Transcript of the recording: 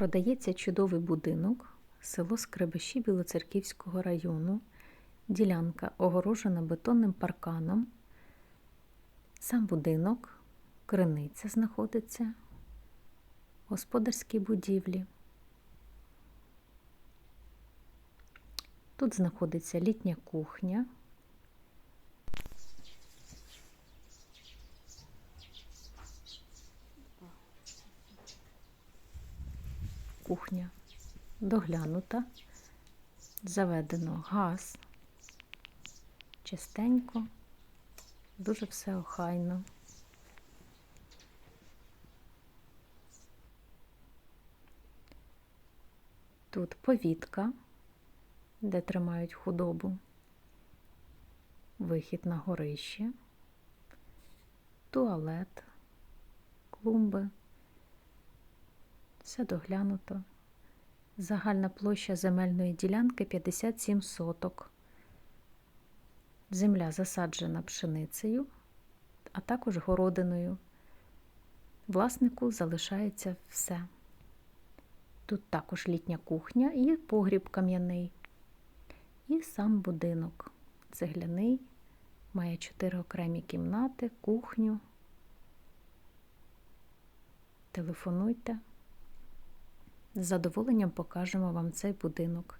Продається чудовий будинок, село Скребеші Білоцерківського району. Ділянка огорожена бетонним парканом. Сам будинок, криниця знаходиться, господарські будівлі. Тут знаходиться літня кухня. Кухня. Доглянута, заведено газ, чистенько, дуже все охайно. Тут повітка, де тримають худобу, вихід на горище, туалет, клумби. Все доглянуто. Загальна площа земельної ділянки 57 соток. Земля засаджена пшеницею, а також городиною. Власнику залишається все. Тут також літня кухня і погріб кам'яний. І сам будинок цегляний, має чотири окремі кімнати, кухню. Телефонуйте. З задоволенням покажемо вам цей будинок.